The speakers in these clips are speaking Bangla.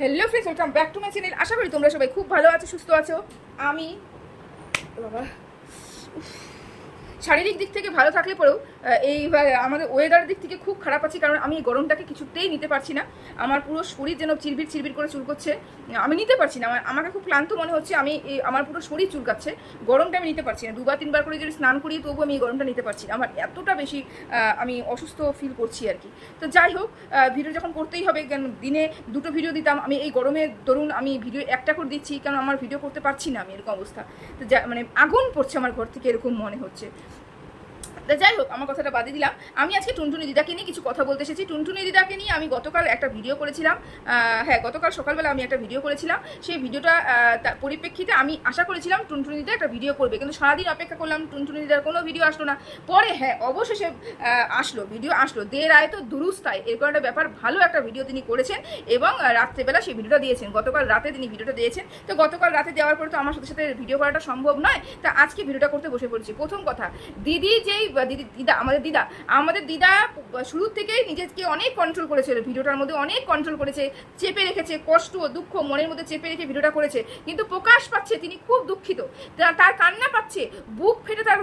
Hello friends welcome back to my channel আশা করি তোমরা সবাই খুব ভালো আছো, সুস্থ আছো। আমি বাবা। শারীরিক দিক থেকে ভালো থাকলে পরেও আহ, এই আমাদের ওয়েদারের দিক থেকে খুব খারাপ আছি কারণ আমি গরমটাকে কিছুতেই নিতে পারছি না। আমার পুরো শরীর যেন চিরবির চিরবির করে চুলকোচ্ছে। আমি নিতে পারছি না আমার আমাকে খুব ক্লান্ত মনে হচ্ছে আমি আমার পুরো শরীর চুলকাচ্ছে। গরমটা আমি নিতে পারছি না দুবার তিনবার করে যদি স্নান করি তবুও আমি এই গরমটা নিতে পারছি না। আমার এতটা বেশি আমি অসুস্থ ফিল করছি আর কি। তো যাই হোক ভিডিও যখন করতেই হবে কেন দিনে দুটো ভিডিও দিতাম আমি এই গরমে ধরুন আমি ভিডিও একটা করে দিচ্ছি কারণ আমার ভিডিও করতে পারছি না আমি এরকম অবস্থা। তো যা মানে আগুন পড়ছে আমার ঘর থেকে এরকম মনে হচ্ছে। তা যাই হোক, আমার কথাটা বাদে দিলাম। আমি আজকে টুনটুনি দিদাকে নিয়ে কিছু কথা বলতে এসেছি। টুনটুনি দিদাকে নিয়ে আমি গতকাল একটা ভিডিও করেছিলাম। হ্যাঁ গতকাল সকালবেলা আমি একটা ভিডিও করেছিলাম। সেই ভিডিওটা পরিপ্রেক্ষিতে আমি আশা করেছিলাম টুনটুনি দিদা একটা ভিডিও করবে। কিন্তু সারাদিন অপেক্ষা করলাম, টুনটুনি দিদার কোনো ভিডিও আসলো না। পরে হ্যাঁ অবশেষে আসলো, ভিডিও আসলো। দে রায় তো দুরুস্তায়। এরকম একটা ব্যাপার, ভালো একটা ভিডিও তিনি করেছেন এবং রাত্রেবেলা সেই ভিডিওটা দিয়েছেন। গতকাল রাতে তিনি ভিডিওটা দিয়েছেন। তো গতকাল রাতে দেওয়ার পরে তো আমার সাথে সাথে ভিডিও করাটা সম্ভব নয়। তা আজকে ভিডিওটা করতে বসে পড়েছি। প্রথম কথা, দিদি যেই বা দিদি, দিদা, আমাদের দিদা আমাদের দিদা শুরু থেকেই নিজেকে অনেক কন্ট্রোল করেছিল ভিডিওটার মধ্যে অনেক কন্ট্রোল করেছে, চেপে রেখেছে, কষ্ট, দুঃখ, মনের মধ্যে চেপে রেখে ভিডিওটা করেছে। কিন্তু প্রকাশ পাচ্ছে, তিনি খুব দুঃখিত। তার কান্না পাচ্ছে, বুক ফেটে তার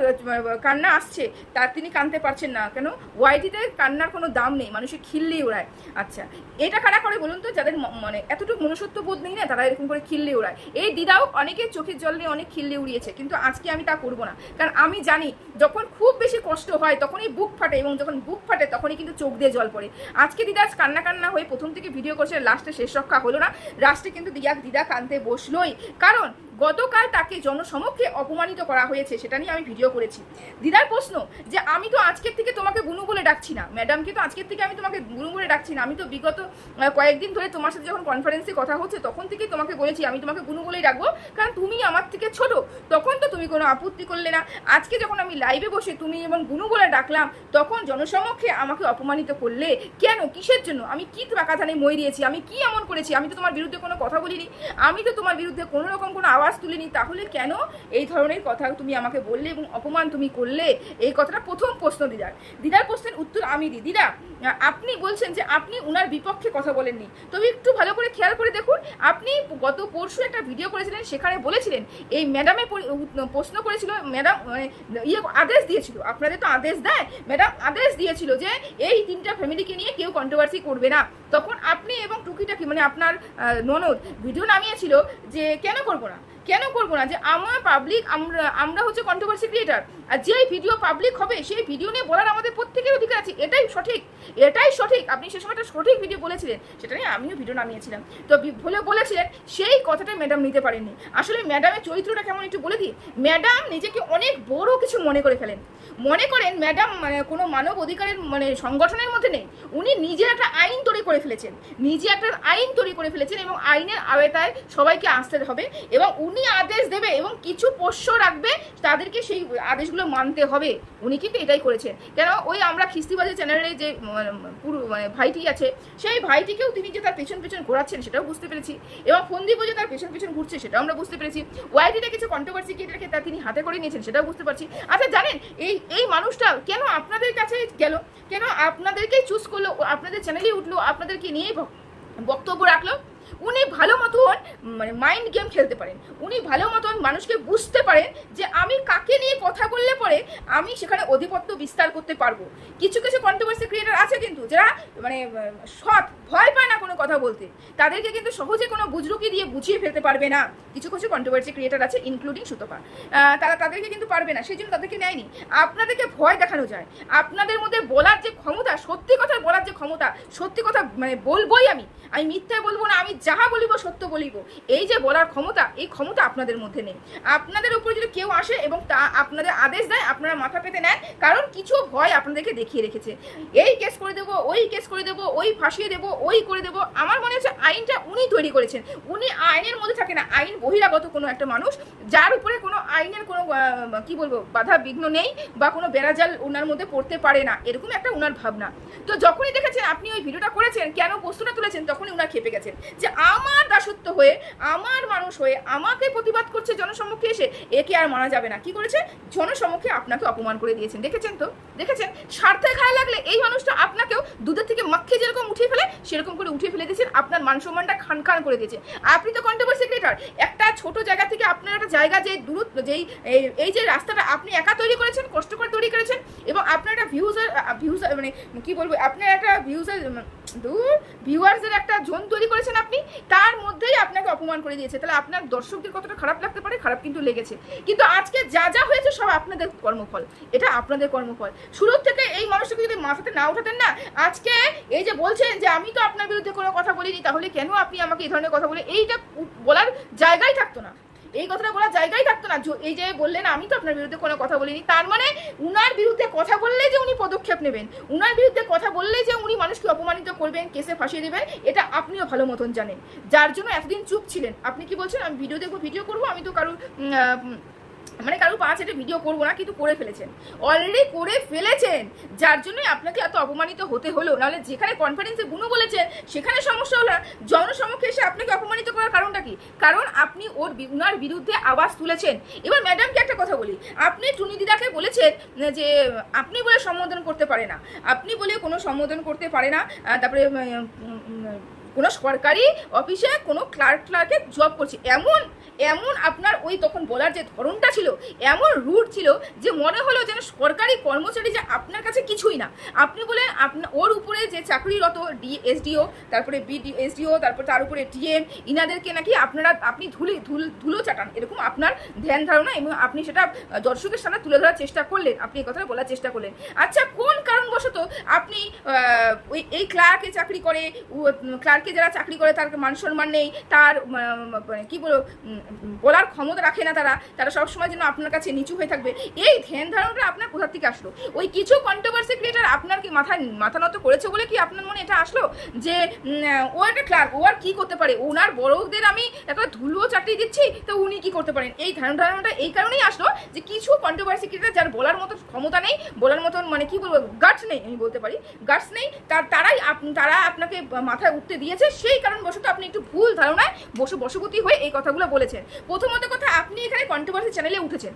কান্না আসছে। তার তিনি কানতে পারছেন না, কেন? ওয়াইটিতে কান্নার কোনো দাম নেই, মানুষের খিল্লি ওড়ায়। আচ্ছা এটা কারা করে বলুন তো? যাদের মানে এতটুকু মনুষ্যত্ব বোধ নেই না, তারা এরকম করে খিল্লি উড়ায় এই দিদাও অনেকে চোখের জল নিয়ে অনেক খিল্লি উড়িয়েছে, কিন্তু আজকে আমি তা করব না। কারণ আমি জানি, যখন খুব বেশি কষ্ট হয়, তখনই বুক ফাটে এবং যখন বুক ফাটে তখনই কিন্তু চোখ দিয়ে জল পড়ে। আজকে দিদা কান্না কান্না হয়ে প্রথম থেকে ভিডিও করছে লাস্টে শেষ রক্ষা হলো না। লাস্টে কিন্তু দিদা দিদা কানতে বসলোই। কারণ গতকাল তাকে জনসমক্ষে অপমানিত করা হয়েছে, সেটা নিয়ে আমি ভিডিও করেছি। দিদার প্রশ্ন যে, আমি তো আজকের থেকে তোমাকে বুনু বলে ডাকছি না। ম্যাডামকে তো আজকের থেকে আমি তোমাকে বুনু বলে ডাকছি না। আমি তো বিগত কয়েকদিন ধরে তোমার সাথে যখন কনফারেন্সে কথা হচ্ছে, তখন থেকেই তোমাকে বলেছি, আমি তোমাকে বুনু বলেই ডাকবো। কারণ তুমি আমার থেকে ছোট, তখন তো তুমি কোনো আপত্তি করলে না। আজকে যখন আমি লাইভে বসে তুমি এবং বুনু বলে ডাকলাম, তখন জনসমক্ষে আমাকে অপমানিত করলে কেন? কিসের জন্য? আমি কি টাকাধানে মই দিয়েছি আমি কি এমন করেছি? আমি তো তোমার বিরুদ্ধে কোনো কথা বলিনি। আমি তো তোমার বিরুদ্ধে কোনো রকম কোনো আওয়াজ তুলিনি তাহলে কেন এই ধরনের কথা তুমি আমাকে বললে এবং অপমান তুমি করলে? এই কথাটা প্রথম প্রশ্ন দিদার। দিদার প্রশ্নের উত্তর আমি দিই। দিদা, আপনি বলছেন যে আপনি উনার বিপক্ষে কথা বলেননি। তবে একটু ভালো করে খেয়াল করে দেখুন, আপনি গত পরশু একটা ভিডিও করেছিলেন, সেখানে বলেছিলেন, এই ম্যাডামে প্রশ্ন করেছিল ম্যাডাম মানে ইয়ে আদেশ দিয়েছিল। আপনাদের তো আদেশ দেয় ম্যাডাম আদেশ দিয়েছিল যে এই তিনটা ফ্যামিলিকে নিয়ে কেউ কন্ট্রোভার্সি করবে না। তখন আপনি এবং টুকিটাকি মানে আপনার ননদ ভিডিও নামিয়েছিল যে কেন করব না? কেন করব না? যে আমার পাবলিক আমরা আমরা হচ্ছে কন্ট্রোভার্সি ক্রিয়েটার আর যেই ভিডিও পাবলিক হবে, সেই ভিডিও নিয়ে বলার আমাদের প্রত্যেকের অধিকার আছে। এটাই সঠিক। এটাই সঠিক। আপনি সে সময় একটা সঠিক ভিডিও বলেছিলেন। সেটা নিয়ে আমিও ভিডিও নামিয়েছিলাম। তো বলে বলেছিলেন, সেই কথাটা ম্যাডাম নিতে পারেননি। আসলে ম্যাডামের চরিত্রটা কেমন একটু বলে দিই। ম্যাডাম নিজেকে অনেক বড় কিছু মনে করে ফেলেন। মনে করেন ম্যাডাম মানে কোনো মানব অধিকারের মানে সংগঠনের মধ্যে নেই। উনি নিজে একটা আইন তৈরি করে ফেলেছেন। নিজে একটা আইন তৈরি করে ফেলেছেন এবং আইনের আওতায় সবাইকে আসতে হবে। এবং উনি আদেশ দেবে এবং কিছু পোষ্য রাখবে, তাদেরকে সেই আদেশগুলো মানতে হবে। উনি কিন্তু এটাই করেছেন। কেন? ওই আমরা খিস্তিবাজি চ্যানেলে যে পুরো মানে ভাইটি আছে, সেই ভাইটিকেও তিনি যে তার পেছন পেছন ঘোরাচ্ছেন সেটাও বুঝতে পেরেছি। এবং ফন্দিপো যে তার পেছন পেছন ঘুরছে সেটাও আমরা বুঝতে পেরেছি। ওয়াইটিতে কিছু কন্ট্রোভার্সি কেটাকে তা তিনি হাতে করে নিয়েছেন সেটাও বুঝতে পারছি। আচ্ছা জানেন, এই এই মানুষটা কেন আপনাদের কাছে গেল? কেন আপনাদেরকেই চুজ করল? আপনাদের চ্যানেলেই উঠল, আপনাদেরকে নিয়েই বক- বক্তব্য রাখল? উনি ভালো মতন মানে মাইন্ড গেম খেলতে পারেন। উনি ভালো মতন মানুষকে বুঝতে পারেন যে আমি কাকে নিয়ে কথা বললে পরে আমি সেখানে আধিপত্য বিস্তার করতে পারব। কিছু কিছু কন্ট্রোভার্সি ক্রিয়েটার আছে কিন্তু যারা মানে সৎ, ভয় পায় না কোনো কথা বলতে। তাদেরকে কিন্তু সহজে কোনো বুজরুকি দিয়ে বুঝিয়ে ফেলতে পারবে না। কিছু কিছু কন্ট্রোভার্সি ক্রিয়েটার আছে ইনক্লুডিং সুতপা। তারা তাদেরকে কিন্তু পারবে না, সেই জন্য তাদেরকে নেয়নি। আপনাদেরকে ভয় দেখানো যায়। আপনাদের মধ্যে বলার যে ক্ষমতা, সত্যি কথা বলার যে ক্ষমতা, সত্যি কথা মানে বলবোই আমি। আমি মিথ্যা বলব না, আমি যাহা বলিব, সত্য বলিব। এই যে বলার ক্ষমতা, এই ক্ষমতা আপনাদের মধ্যে নেই। আপনাদের উপরে যদি কেউ আসে এবং তা আপনাদের আদেশ দেয়, আপনারা মাথা পেতে নেন, কারণ কিছু ভয় আপনাদেরকে দেখিয়ে রেখেছে। এই কেস করে দেবো, ওই কেস করে দেবো, ওই ফাঁসিয়ে দেবো, ওই করে দেবো। আমার মনে হচ্ছে আইনটা উনি তৈরি করেছেন। উনি আইনের মধ্যে থাকে না, আইন বহিরাগত কোনো একটা মানুষ, যার উপরে কোনো আইনের কোনো কি বলব, বাধা বিঘ্ন নেই বা কোনো বেড়াজাল ওনার মধ্যে পড়তে পারে না, এরকম একটা উনার ভাবনা। তো যখনই দেখেছেন আপনি ওই ভিডিওটা করেছেন, কেন প্রশ্নটা তুলেছেন, তখনই উনার খেপে গেছেন। যে আমার দাসত্ব হয়ে, আমার মানুষ হয়ে আমাকে প্রতিবাদ করছে জনসম্মুখে এসে, একে আর মানা যাবে না। কি করেছে? জনসম্মুখে আপনাকে অপমান করে দিয়েছেন। দেখেছেন তো? দেখেছেন? স্বার্থে খায় লাগলে এই মানুষটা আপনাকেও দুধের থেকে মাক্ষি যেরকম উঠিয়ে ফেলে, সেরকম করে উঠিয়ে ফেলে দিয়েছেন। আপনার মান সম্মানটা খান খান করে দিয়েছে। আপনি তো কন্ট্রোভার্সি ক্রিয়েটার একটা ছোট জায়গা থেকে আপনার একটা জায়গা যে দূরত্ব, যেই, এই- যে রাস্তাটা আপনি একা তৈরি করেছেন কষ্ট করে তৈরি করেছেন, এবং আপনার একটা ভিউজার ভিউজার মানে কি বলব, আপনার একটা ভিউজার দূর ভিউয়ার্সের একটা জোন তৈরি করেছেন আপনি, তার মধ্যেই আপনাকে অপমান করে দিয়েছে। তাহলে আপনার দর্শকদের কতটা খারাপ লাগতে পারে? খারাপ কিন্তু লেগেছে। কিন্তু আজকে যা যা হয়েছে সব আপনাদের কর্মফল। এটা আপনাদের কর্মফল। শুরুর থেকে এই মানুষটাকে যদি মাথাতে না উঠাতেন না, আজকে এই যে বলছেন যে আমি তো আপনার বিরুদ্ধে কোনো কথা বলিনি, তাহলে কেন আপনি আমাকে এই ধরনের কথা বলে এইটা বলার জায়গাই থাকতো না। এই কথাটা বলার জায়গাই থাকতো না। এই যে বললেন, আমি তো আপনার বিরুদ্ধে কোনো কথা বলিনি। তার মানে উনার বিরুদ্ধে কথা বললে যে উনি পদক্ষেপ নেবেন, উনার বিরুদ্ধে কথা বললে যে উনি মানুষকে অপমানিত করবেন, কেসে ফাঁসিয়ে দেবেন, এটা আপনিও ভালো মতন জানেন। যার জন্য এতদিন চুপ ছিলেন। আপনি কি বলছেন, আমি ভিডিও দেখব ভিডিও করব, আমি তো কারোর মানে কারও পাঁচ এটা ভিডিও করব না, কিন্তু করে ফেলেছেন। অলরেডি করে ফেলেছেন। যার জন্যই আপনাকে এত অপমানিত হতে হলো। নাহলে যেখানে কনফারেন্সে বুনু বলেছেন, সেখানে সমস্যা হলো। জনসমক্ষে এসে আপনাকে অপমানিত করার কারণটা কি? কারণ আপনি ওর উনার বিরুদ্ধে আওয়াজ তুলেছেন। এবার ম্যাডামকে একটা কথা বলি। আপনি টুনি দিদাকে বলেছেন যে আপনি বলে সম্বোধন করতে পারে না। আপনি বলে কোনো সম্বোধন করতে পারে না। তারপরে কোনো সরকারি অফিসে কোনো ক্লার্ক ক্লার্কে জব করছে। এমন এমন আপনার ওই তখন বলার যে ধরনটা ছিল, এমন রুট ছিল যে মনে হলো যেন সরকারি কর্মচারী যে আপনার কাছে কিছুই না। আপনি বলেন আপনার ওর উপরে যে চাকরিরত ডি এসডিও তারপরে বিডি এসডিও তারপর তার উপরে ডিএম, ইনাদেরকে নাকি আপনারা, আপনি ধুলে, ধুল, ধুলো চাটান। এরকম আপনার ধ্যান ধারণা এবং আপনি সেটা দর্শকের সামনে তুলে ধরার চেষ্টা করলেন। আপনি এই কথাটা বলার চেষ্টা করলেন। আচ্ছা কোন কারণবশত আপনি ওই এই ক্লার্কে চাকরি করে ক্লার্কে যারা চাকরি করে তার মান সম্মান নেই তার মানে কি উম, বলার ক্ষমতা রাখে না তারা তারা সবসময় যেন আপনার কাছে নিচু হয়ে থাকবে। এই ধ্যান ধারণাটা আপনার কোথার থেকে আসলো? ওই কিছু কন্ট্রোভার্সি ক্রিয়েটার আপনার কি মাথা মাথা নত করেছে বলে কি আপনার মনে এটা আসলো? যে ও একটা ক্লার্ক ও আর কি করতে পারে? ওনার বড়দের আমি একটা ধুলো চাকরি দিচ্ছি তো উনি কি করতে পারেন? এই ধারণা ধারণাটা এই কারণেই আসলো যে কিছু কন্ট্রোভার্সি ক্রিয়েটার যার বলার মতো ক্ষমতা নেই বলার মতন মানে কি বলব গার্ডস নেই, আমি বলতে পারি। গার্ডস নেই তার তারাই তারা আপনাকে মাথায় উঠতে দিয়েছে। সেই কারণবশত আপনি একটু ভুল ধারণায় বসে বশবতী হয়ে এই কথাগুলো বলেছেন। প্রথমত কথা, আপনি এখানে কন্ট্রোভার্সি চ্যানেলে উঠেছেন।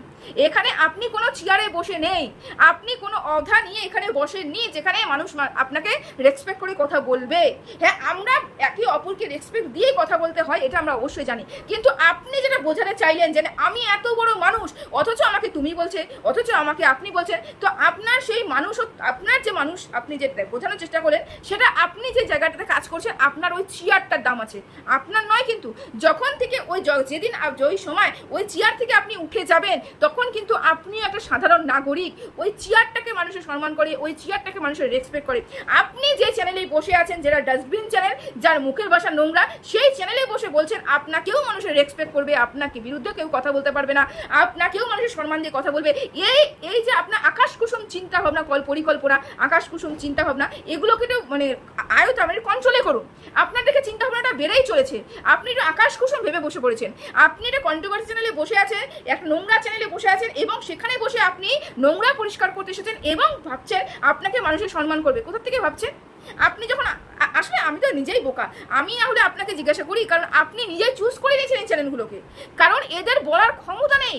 এখানে আপনি কোনো চেয়ারে বসে নেই। আপনি কোনো অধা নিয়ে এখানে বসে বসেননি, যেখানে মানুষ আপনাকে রেসপেক্ট করে কথা বলবে। হ্যাঁ আমরা একে অপরকে রেসপেক্ট দিয়েই কথা বলতে হয়, এটা আমরা অবশ্যই জানি। কিন্তু আপনি যেটা বোঝাতে চাইলেন যে, আমি এত বড় মানুষ, অথচ আমাকে তুমি বলছে, অথচ আমাকে আপনি বলছেন, তো আপনার সেই মানুষ আপনার যে মানুষ আপনি যে বোঝানোর চেষ্টা করলেন, সেটা আপনি যে জায়গাটাতে কাজ করছেন, আপনার ওই চেয়ারটার দাম আছে। আপনার নয় কিন্তু, যখন থেকে ওই যেদিন ওই সময় ওই চেয়ার থেকে আপনি উঠে যাবেন, তখন কিন্তু আপনি একটা সাধারণ নাগরিক। ওই চেয়ারটাকে মানুষের সম্মান করে, ওই চেয়ারটাকে মানুষের রেসপেক্ট করে। আপনি যে চ্যানেলে বসে আছেন যেটা ডাস্টবিন চ্যানেল যার মুখের ভাষা নোংরা, সেই চ্যানেলে বসে বলছেন, আপনাকেও মানুষের রেসপেক্ট করবে, আপনাকে বিরুদ্ধে কেউ কথা বলতে পারবে না, আপনাকেও মানুষের সম্মান দিয়ে কথা বলবে। এই এই যে আপনার আকাশ কুসুম চিন্তা ভাবনা কল পরিকল্পনা আকাশ কুসুম, চিন্তা ভাবনা, এগুলোকে একটু মানে আয়ত মানে কন্ট্রোলে করুন। আপনার দেখে চিন্তা ভাবনাটা বেড়েই চলেছে। আপনি একটু আকাশ কুসুম ভেবে বসে পড়েছেন। আপনি একটা কন্ট্রোভার্সি চ্যানেলে বসে আছেন, একটা নোংরা চ্যানেলে বসে আছেন এবং সেখানে বসে আপনি নোংরা পরিষ্কার করতে এসেছেন এবং ভাবছেন আপনাকে মানুষের সম্মান করবে। কোথা থেকে ভাবছেন? আপনি যখন আসলে আমি তো নিজেই বোকা। আমি তাহলে আপনাকে জিজ্ঞাসা করি, কারণ আপনি নিজেই চুজ করে নিয়েছেন এই চ্যানেলগুলোকে কারণ এদের বলার ক্ষমতা নেই।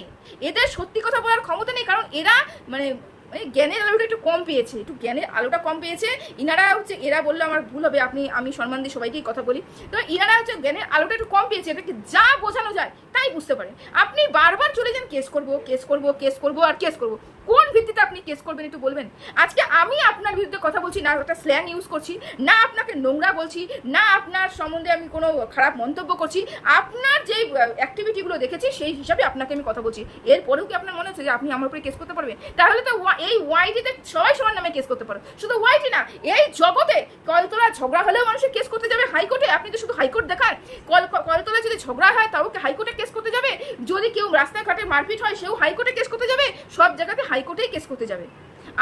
এদের সত্যি কথা বলার ক্ষমতা নেই, কারণ এরা মানে মানে জ্ঞানের আলোটা একটু কম পেয়েছে, একটু জ্ঞানের আলোটা কম পেয়েছে। ইনারা হচ্ছে, এরা বললে, আমার ভুল হবে, আপনি, আমি সম্মান দিয়ে সবাইকেই কথা বলি। তো ইনারা হচ্ছে জ্ঞানের আলোটা একটু কম পেয়েছে এটাকে যা বোঝানো যায় তাই বুঝতে পারেন। আপনি বারবার চলে যান, কেস করব কেস করব কেস করব, আর কেস করব। কোন ভিত্তিতে আপনি কেস করবেন একটু বলবেন? আজকে আমি আপনার বিরুদ্ধে কথা বলছি, না একটা স্ল্যাং ইউজ করছি, না আপনাকে নোংরা বলছি, না আপনার সম্বন্ধে আমি কোনো খারাপ মন্তব্য করছি, আপনার যে অ্যাক্টিভিটিগুলো দেখেছি, সেই হিসাবে আপনাকে আমি কথা বলছি। এরপরেও কি আপনার মনে হচ্ছে যে আপনি আমার উপরে কেস করতে পারবেন? তাহলে তো এই ওয়াইটিতে সবাই সবার নামে কেস করতে পারো। শুধু ওয়াইটি না, এই জগতে কলতলা ঝগড়া হলেও মানুষের কেস করতে যাবে হাইকোর্টে। আপনি তো শুধু হাইকোর্ট দেখান। কল কলতলা যদি ঝগড়া হয়, তাও হাইকোর্টে কেস করতে যাবে? যদি কেউ রাস্তাঘাটে মারপিট হয়, সেও হাইকোর্টে কেস করতে যাবে? সব জায়গাতে হাইকোর্টেই কেস করতে যাবে।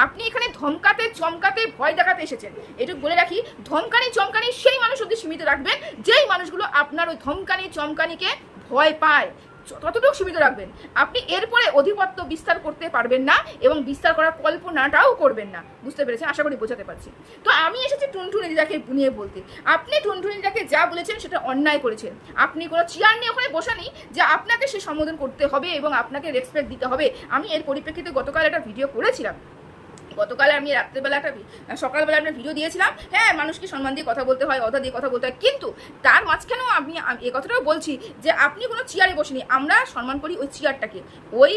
আপনি এখানে ধমকাতে, চমকাতে, ভয় দেখাতে এসেছেন। এটুকু বলে রাখি, ধমকানি, চমকানি সেই মানুষ অব্দি সীমিত রাখবেন, যেই মানুষগুলো আপনার ওই ধমকানি, চমকানিকে ভয় পায়। ততটুকু সীমিত রাখবেন। আপনি এরপরে অধিপত্য বিস্তার করতে পারবেন না এবং বিস্তার করার কল্পনাটাও করবেন না। বুঝতে পেরেছেন? আশা করি বোঝাতে পারছি। তো আমি এসেছি টুনটুনি দিদাকে নিয়ে বলতে। আপনি টুনটুনি দিদাকে যা বলেছেন সেটা অন্যায় করেছেন। আপনি কোনো চেয়ার নিয়ে ওখানে বসানি যে আপনাকে সে সম্বোধন করতে হবে এবং আপনাকে রেসপেক্ট দিতে হবে। আমি এর পরিপ্রেক্ষিতে গতকাল একটা ভিডিও করেছিলাম। গতকাল আমি রাত্রেবেলা একটা সকালবেলা একটা ভিডিও দিয়েছিলাম। হ্যাঁ মানুষকে সম্মান দিয়ে কথা বলতে হয়, অধা দিয়ে কথা বলতে হয়। কিন্তু তার মাঝখানেও আমি আমি এ কথাটাও বলছি যে আপনি কোনো চেয়ারে বসেনি আমরা সম্মান করি ওই চেয়ারটাকে ওই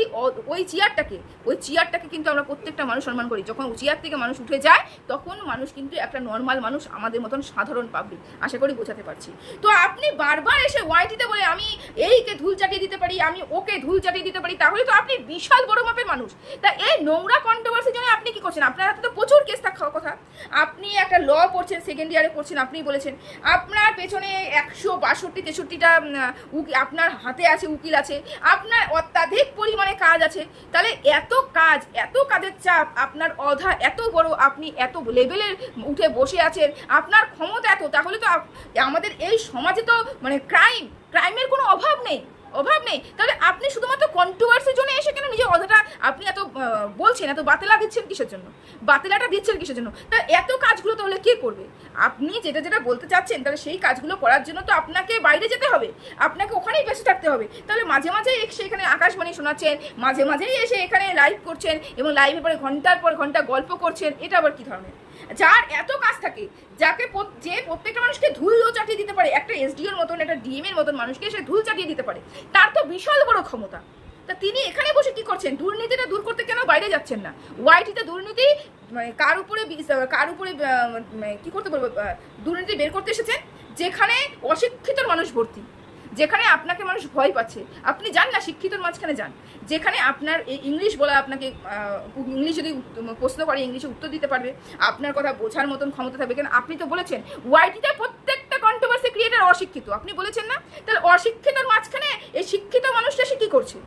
ওই চেয়ারটাকে ওই চেয়ারটাকে কিন্তু আমরা প্রত্যেকটা মানুষ সম্মান করি। যখন চেয়ার থেকে মানুষ উঠে যায়, তখন মানুষ কিন্তু একটা নর্মাল মানুষ আমাদের মতন সাধারণ পাবলিক আশা করি বোঝাতে পারছি। তো আপনি বারবার এসে ওয়াইটিতে বলে, আমি এইকে ধুল চাটিয়ে দিতে পারি, আমি ওকে ধুল চাটিয়ে দিতে পারি, তাহলে তো আপনি বিশাল বড় মাপের মানুষ। তা এই নোংরা কন্ট্রোভার্সির জন্য আপনি কি করছেন? আপনার হাতে তো প্রচুর কেস থাকা কথা। আপনি একটা ল পড়ছেন সেকেন্ড ইয়ারে পড়ছেন আপনি বলেছেন। আপনার পেছনে একশো বাষট্টি, তেষট্টিটা আপনার হাতে আছে, উকিল আছে, আপনার অত্যাধিক পরিমাণে কাজ আছে। তাহলে এত কাজ, এত কাজের চাপ, আপনার অধা এত বড়, আপনি এত লেভেলের উঠে বসে আছেন, আপনার ক্ষমতা এত, তাহলে তো আমাদের এই সমাজে তো মানে ক্রাইম ক্রাইমের কোনো অভাব নেই। অভাব নেই। তাহলে আপনি শুধুমাত্র কন্ট্রোভার্সির জন্য এসে কেন নিজের অধাটা আপনি এত বলছেন, এত বাতেলা দিচ্ছেন কিসের জন্য? বাতেলাটা দিচ্ছেন কিসের জন্য? তা এত কাজগুলো তাহলে কে করবে? আপনি যেটা যেটা বলতে চাচ্ছেন, তাহলে সেই কাজগুলো করার জন্য তো আপনাকে বাইরে যেতে হবে। আপনাকে ওখানেই বেঁচে থাকতে হবে। তাহলে মাঝে মাঝে এসে এখানে আকাশবাণী শোনাচ্ছেন, মাঝে মাঝেই এসে এখানে লাইভ করছেন এবং লাইভে পরে ঘণ্টার পর ঘণ্টা গল্প করছেন, এটা আবার কী ধরনের? যার এত কাজ থাকে, যাকে যে প্রত্যেকটা মানুষকে ধুলো চাটিয়ে দিতে পারে, একটা এসডিওর মতন, একটা ডিএম এর মতন মানুষকে সে ধুল চাটিয়ে দিতে পারে, তার তো বিশাল বড় ক্ষমতা। তা তিনি এখানে বসে কি করছেন? দুর্নীতিটা দূর করতে কেন বাইরে যাচ্ছেন না? ওয়াইটিতে দুর্নীতি মানে কার উপরে কার উপরে মানে কি করতে বলব দুর্নীতি বের করতে এসেছেন? যেখানে অশিক্ষিত মানুষ ভর্তি। যেখানে আপনাকে মানুষ ভয় পাচ্ছে। আপনি যান না, শিক্ষিতর মাঝখানে যান। যেখানে আপনার ইংলিশ বলা আপনাকে ইংলিশ যদি প্রশ্ন করে, ইংলিশে উত্তর দিতে পারবে, আপনার কথা বোঝার মতন ক্ষমতা থাকবে। কেন? আপনি তো বলেছেন, ওয়াইটিতে প্রত্যেকটা কন্ট্রোভার্সি ক্রিয়েটার অশিক্ষিত। আপনি বলেছেন না? তাহলে অশিক্ষিতর মাঝখানে এই শিক্ষিত মানুষটা সে কি করছে?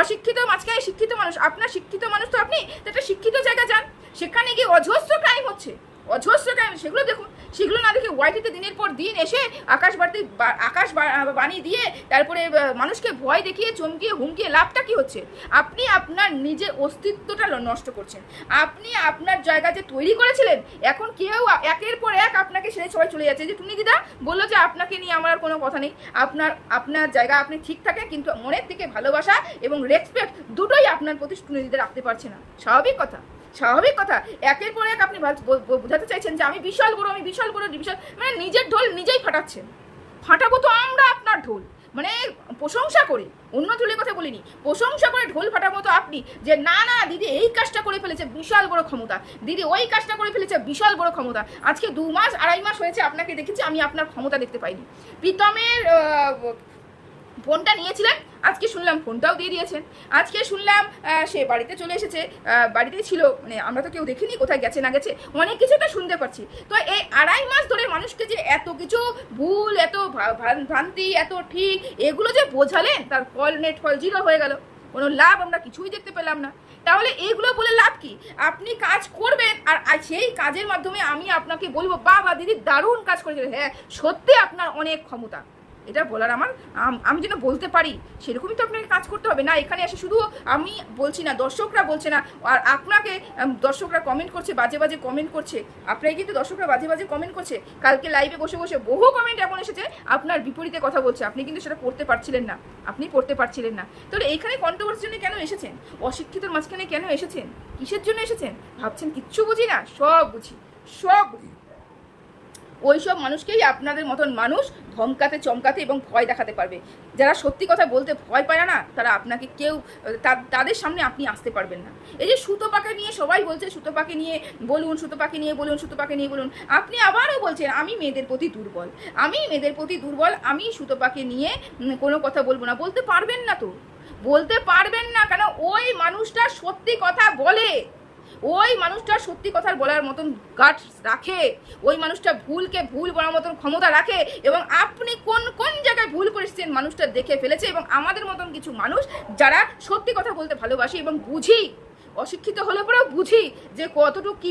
অশিক্ষিত মাঝখানে শিক্ষিত মানুষ, আপনার শিক্ষিত মানুষ তো আপনি একটা শিক্ষিত জায়গা যান। সেখানে গিয়ে অজস্র ক্রাইম হচ্ছে। অজস্র ক্রাইম সেগুলো দেখুন। সেগুলো না দেখে ওয়াইটিতে দিনের পর দিন এসে আকাশ বাড়তে আকাশ বা- বাণী দিয়ে তারপরে মানুষকে ভয় দেখিয়ে, চমকিয়ে, হুমকিয়ে লাভটা কি হচ্ছে? আপনি আপনার নিজের অস্তিত্বটা নষ্ট করছেন। আপনি আপনার জায়গা যে তৈরি করেছিলেন, এখন কেউ একের পর এক আপনাকে ছেড়ে সবাই চলে যাচ্ছে। যে টুনি দিদা বলল যে আপনাকে নিয়ে আমার আর কোনো কথা নেই। আপনার আপনার জায়গা আপনি ঠিক থাকেন, কিন্তু মনের থেকে ভালোবাসা এবং রেসপেক্ট দুটোই আপনার প্রতি টুনি দিদা রাখতে পারছে না। স্বাভাবিক কথা। স্বাভাবিক কথা। একের পর এক আপনি বোঝাতে চাইছেন যে আমি বিশাল বড়, আমি বিশাল বড়, বিশাল মানে নিজের ঢোল নিজেই ফাটাচ্ছেন। ফাটাবো তো আমরা আপনার ঢোল। মানে প্রশংসা করে, অন্য ঢোলের কথা বলিনি। প্রশংসা করে ঢোল ফাটাবো তো আপনি যে, না না, দিদি, এই কাজটা করে ফেলেছে বিশাল বড় ক্ষমতা। দিদি, ওই কাজটা করে ফেলেছে বিশাল বড় ক্ষমতা। আজকে দু মাস, আড়াই মাস হয়েছে আপনাকে দেখেছি, আমি আপনার ক্ষমতা দেখতে পাইনি। প্রীতমের ফোনটা নিয়েছিলেন আজকে শুনলাম ফোনটাও দিয়ে দিয়েছেন। আজকে শুনলাম সে বাড়িতে চলে এসেছে আহ, বাড়িতেই ছিল মানে আমরা তো কেউ দেখিনি কোথায় গেছে না গেছে অনেক কিছু একটা শুনতে পাচ্ছি। তো এই আড়াই মাস ধরে মানুষকে যে এত কিছু ভুল এত ভ্রান্তি এত ঠিক এগুলো যে বোঝালেন তার ফল নেট ফল জিরো হয়ে গেল। কোনো লাভ আমরা কিছুই দেখতে পেলাম না। তাহলে এইগুলো বলে লাভ কি? আপনি কাজ করবেন আর সেই কাজের মাধ্যমে আমি আপনাকে বলব বাবা দিদি দারুণ কাজ করেছে হ্যাঁ সত্যি আপনার অনেক ক্ষমতা। এটা বলার আমার, আমি যেন বলতে পারি, সেরকমই তো আপনাকে কাজ করতে হবে। না, এখানে এসে শুধু আমি বলছি না, দর্শকরা বলছে না, আর আপনাকে দর্শকরা কমেন্ট করছে, বাজে বাজে কমেন্ট করছে। আপনাকে কিন্তু দর্শকরা বাজে বাজে কমেন্ট করছে। কালকে লাইভে বসে বসে বহু কমেন্ট এমন এসেছে, আপনার বিপরীতে কথা বলছে। আপনি কিন্তু সেটা পড়তে পারছিলেন না। আপনি পড়তে পারছিলেন না। তাহলে এইখানে কন্ট্রোভার্সির জন্য কেন এসেছেন? অশিক্ষিতর মাঝখানে কেন এসেছেন? কিসের জন্য এসেছেন? ভাবছেন কিচ্ছু বুঝি না, সব বুঝি সব বুঝি। ওইসব মানুষকেই আপনাদের মতন মানুষ ধমকাতে, চমকাতে এবং ভয় দেখাতে পারবে। যারা সত্যি কথা বলতে ভয় পায় না, তারা আপনাকে কেউ তাদের সামনে আপনি আসতে পারবেন না। এই যে সুতো সুতোপাকে নিয়ে সবাই বলছে সুতোপাকে নিয়ে বলুন, সুতো সুতোপাকে নিয়ে বলুন সুতোপাকে নিয়ে বলুন, আপনি আবারও বলছেন, আমি মেয়েদের প্রতি দুর্বল। আমি মেয়েদের প্রতি দুর্বল, আমি সুতোপাকে নিয়ে কোনো কথা বলব না। বলতে পারবেন না তো। বলতে পারবেন না কেন? ওই মানুষটা সত্যি কথা বলে। ওই মানুষটা সত্যি কথা বলার মতন গাঠ রাখে, ওই মানুষটা ভুলকে ভুল বলার মতন ক্ষমতা রাখে এবং আপনি কোন কোন জায়গায় ভুল করেছেন মানুষটা দেখে ফেলেছে এবং আমাদের মতন কিছু মানুষ যারা সত্যি কথা বলতে ভালোবাসি এবং বুঝি অশিক্ষিত হলে পরেও বুঝি যে কতটুকু কি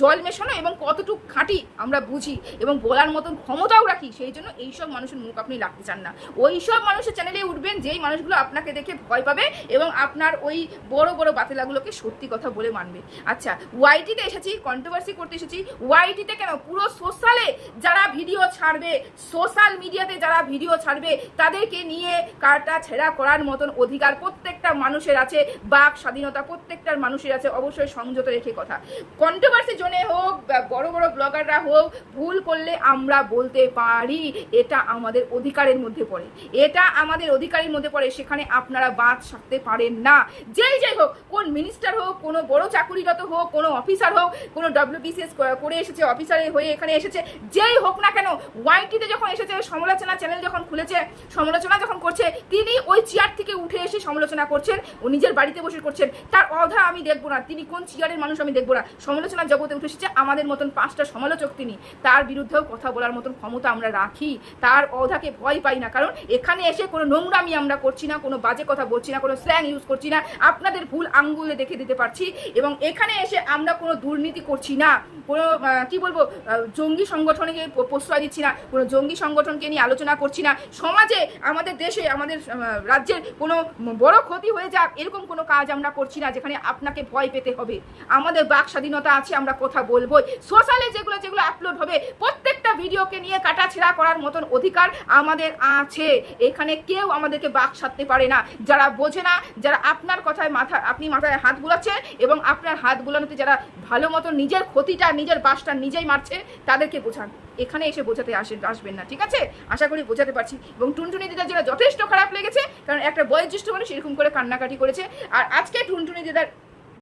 জল মেশানো এবং কতটুকু খাঁটি আমরা বুঝি এবং বলার মতন ক্ষমতাও রাখি, সেই জন্য এইসব মানুষের মুখ আপনি রাখতে চান না। ওই সব মানুষের চ্যানেলে উঠবেন যেই মানুষগুলো আপনাকে দেখে ভয় পাবে এবং আপনার ওই বড় বড় বাতিলাগুলোকে সত্যি কথা বলে মানবে। আচ্ছা ওয়াইটিতে এসেছি কন্ট্রোভার্সি করতে এসেছি। ওয়াইটিতে কেন? পুরো সোশ্যালে যারা ভিডিও ছাড়বে সোশ্যাল মিডিয়াতে যারা ভিডিও ছাড়বে, তাদেরকে নিয়ে কাটা ছেঁড়া করার মতন অধিকার প্রত্যেকটা মানুষের আছে। বাক স্বাধীনতা প্রত্যেকটার মানুষের আছে, অবশ্যই সংযত রেখে কথা। কন্ট্রোভার্সি জোনে হোক বড় বড় ব্লগাররা হোক, ভুল করলে আমরা বলতে পারি, এটা আমাদের অধিকারের মধ্যে পড়ে। এটা আমাদের অধিকারের মধ্যে পড়ে, সেখানে আপনারা বাদ সারতে পারেন না। যেই যাই হোক, কোন মিনিস্টার হোক, কোনো বড় চাকুরিরত হোক, কোনো অফিসার হোক, কোনো ডব্লিউবিসিএস করে এসেছে অফিসারে হয়ে এখানে এসেছে, যেই হোক না কেন ওয়াইটিতে যখন এসেছে, সমালোচনা চ্যানেল যখন খুলেছে, সমালোচনা যখন করছে, তিনি ওই চেয়ার থেকে উঠে এসে সমালোচনা করছেন, ও নিজের বাড়িতে বসে করছেন, তার অধা আমি দেখব না। তিনি কোন চেয়ারের মানুষ আমি দেখব না। সমালোচনার জগতে উঠে এসেছে আমাদের মতন পাঁচটা সমালোচক তিনি। তার বিরুদ্ধেও কথা বলার মতন ক্ষমতা আমরা রাখি। তার অধাকে ভয় পাই না। কারণ এখানে এসে কোনো নোংরামি আমরা করছি না, কোনো বাজে কথা বলছি না, কোনো স্ল্যাং ইউজ করছি না। আপনাদের ভুল আঙ্গুলে দেখে দিতে পারছি এবং এখানে এসে আমরা কোনো দুর্নীতি করছি না। কোনো কি বলব জঙ্গি সংগঠনকে প্রশ্রয় দিচ্ছি না। কোনো জঙ্গি সংগঠনকে নিয়ে আলোচনা করছি না। সমাজে, আমাদের দেশে, আমাদের রাজ্যের কোনো বড় ক্ষতি হয়ে যাক, এরকম কোনো কাজ আমরা করছি না। যেখানে আপনাকে ভয় পেতে হবে। আমাদের বাক স্বাধীনতা আছে, আমরা কথা বলব সোশ্যালে যেগুলো যেগুলো আপলোড হবে, প্রত্যেকটা ভিডিওকে নিয়ে কাটাছেড়া করার মতন অধিকার আমাদের আছে। এখানে কেউ আমাদেরকে বাক সাধতে পারে না। যারা বোঝে না, যারা আপনার কথায় মাথা, আপনি মাথায় হাত বুলাচ্ছেন এবং আপনার হাত বুলানোতে যারা ভালো মতো নিজের ক্ষতিটা, নিজের বাসটা নিজেই মারছে, তাদেরকে বোঝান। এখানে এসে বোঝাতে আসেন, আসবেন না, ঠিক আছে? আশা করি বোঝাতে পারছি। এবং টুনটুনি দিদার যেটা যথেষ্ট খারাপ লেগেছে, কারণ একটা বয়োজ্যেষ্ঠ মানুষ এরকম করে কান্নাকাটি করেছে। আর আজকে টুনটুনি দিদার